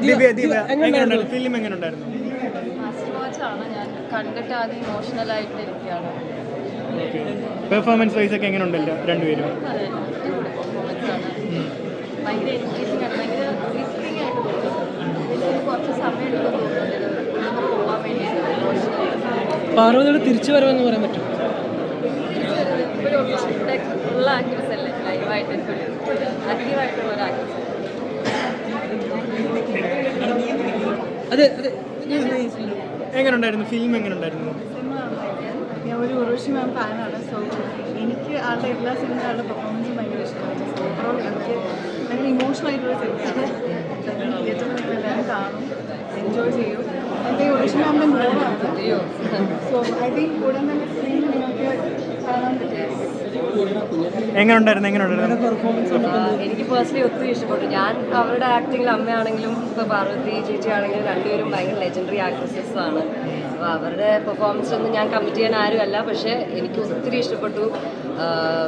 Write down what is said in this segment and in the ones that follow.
Film എങ്ങനെയുണ്ടായിരുന്നു? ഞാൻ. കണ്ടിട്ട് ആദ്യം ഇമോഷണൽ ആയിട്ട് ഇരിക്കുകയാണ് പെർഫോമൻസ് വൈസ് ഒക്കെ എങ്ങനെ ഉണ്ടല്ലോ രണ്ടുപേരും ആണ്. ഭയങ്കര എൻഗേജിങ് ആണ്. ഭയങ്കര ഗ്രിപ്പിംഗ് ആയിട്ട് തോന്നുന്നു കുറച്ച് സമയം എടുക്കും തോന്നുന്നുണ്ട്. നമുക്ക് പോകാൻ വേണ്ടിയിട്ട് ഇമോഷണൽ പാർവതിയുടെ തിരിച്ചു വരവെന്ന് പറയാൻ പറ്റും ഉള്ള ആക്ട്രസ് അല്ലേ? ലൈവായിട്ട് ആക്റ്റീവായിട്ടുള്ള ഒരു ആക്ട്രസ് അതെ അതെ. എങ്ങനെയുണ്ടായിരുന്നു ഫിലിം എങ്ങനെയുണ്ടായിരുന്നു ഉണ്ടായിരുന്നു ഞാൻ ഒരു ഉറവശി മാം ഫാനാണ്. സോ എനിക്ക് ആളുടെ എല്ലാ സിനിമയും ആളുടെ പെർഫോമൻസും ഭയങ്കര ഇഷ്ടമാണ്. സോ ഓവറോൾ എനിക്ക് ഭയങ്കര ഇമോഷണൽ ആയിട്ടുള്ള സിനിമയാണ്. തിയേറ്ററിൽ നിങ്ങൾ എല്ലാവരും കാണും എൻജോയ് ചെയ്യും. എന്റെ ഉറവശി മാമിന്റെ മോളാണ്. സോ ഐ തിങ്ക് ഉടൻ തന്നെ എങ്ങനെയുണ്ടായിരുന്നു എനിക്ക് പേഴ്സണലി ഒത്തിരി ഇഷ്ടപ്പെട്ടു. ഞാൻ അവരുടെ ആക്ടിങ്ങിൽ അമ്മയാണെങ്കിലും ഇപ്പോൾ പാർവതി ചേച്ചി ആണെങ്കിലും രണ്ടുപേരും ഭയങ്കര ലെജൻഡറി ആക്ട്രസസ് ആണ്. അപ്പോൾ അവരുടെ പെർഫോമൻസ് ഒന്നും ഞാൻ കമ്മിറ്റ് ചെയ്യാൻ ആരും അല്ല പക്ഷേ എനിക്ക് ഒത്തിരി ഇഷ്ടപ്പെട്ടു.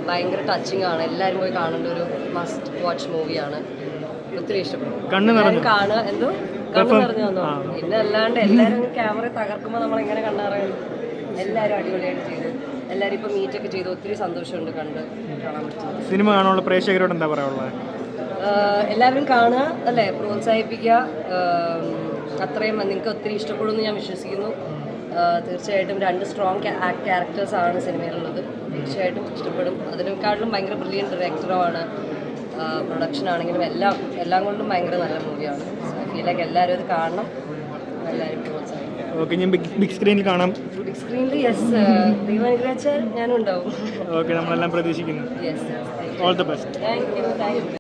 ഭയങ്കര ടച്ചിങ് ആണ്. എല്ലാവരും പോയി കാണേണ്ട ഒരു മസ്റ്റ് വാച്ച് മൂവിയാണ് ഒത്തിരി ഇഷ്ടപ്പെട്ടു. കണ്ണ് നിറഞ്ഞു. എല്ലാവരും കാണുക. എന്തോ? കണ്ണു നിറഞ്ഞു വന്നു? പിന്നെ അല്ലാണ്ട് എല്ലാവരും ക്യാമറ തകർക്കുമ്പോൾ നമ്മൾ എങ്ങനെ കണ്ടറിയാം എല്ലാവരും അടിപൊളിയായിട്ട് ചെയ്തു എല്ലാവരും മീറ്റ് മീറ്റൊക്കെ ചെയ്ത് ഒത്തിരി സന്തോഷമുണ്ട് കണ്ട് കാണാൻ പറ്റുന്നത്. സിനിമ കാണാനുള്ള പ്രേക്ഷകരോട് എന്താ പറയാനുള്ളത്? എല്ലാവരും കാണുക അല്ലേ? പ്രോത്സാഹിപ്പിക്കുക. അത്രയും നിങ്ങൾക്ക് ഒത്തിരി ഇഷ്ടപ്പെടുമെന്ന് ഞാൻ വിശ്വസിക്കുന്നു. തീർച്ചയായിട്ടും രണ്ട് സ്ട്രോങ് ക്യാരക്ടേഴ്സ് ആണ് സിനിമയിലുള്ളത്. തീർച്ചയായിട്ടും ഇഷ്ടപ്പെടും. അതിനേക്കാളും ഭയങ്കര ബ്രില്യൻ ഡയറക്ടറുമാണ് പ്രൊഡക്ഷൻ ആണെങ്കിലും എല്ലാം എല്ലാം കൊണ്ടും ഭയങ്കര നല്ല മൂവിയാണ് ഫീൽ ലൈക്ക് എല്ലാവരും അത് കാണണം. എല്ലാവരും ഓക്കെ ഞാൻ ബിഗ് സ്ക്രീനിൽ കാണാം. ബിഗ് സ്ക്രീനിൽ യെസ് ദൈവം അനുഗ്രഹിച്ചാൽ ഞാനും ഉണ്ടാവും. ഓക്കെ നമ്മളെല്ലാം പ്രതീക്ഷിക്കുന്നു. Yes all the best thank you thank you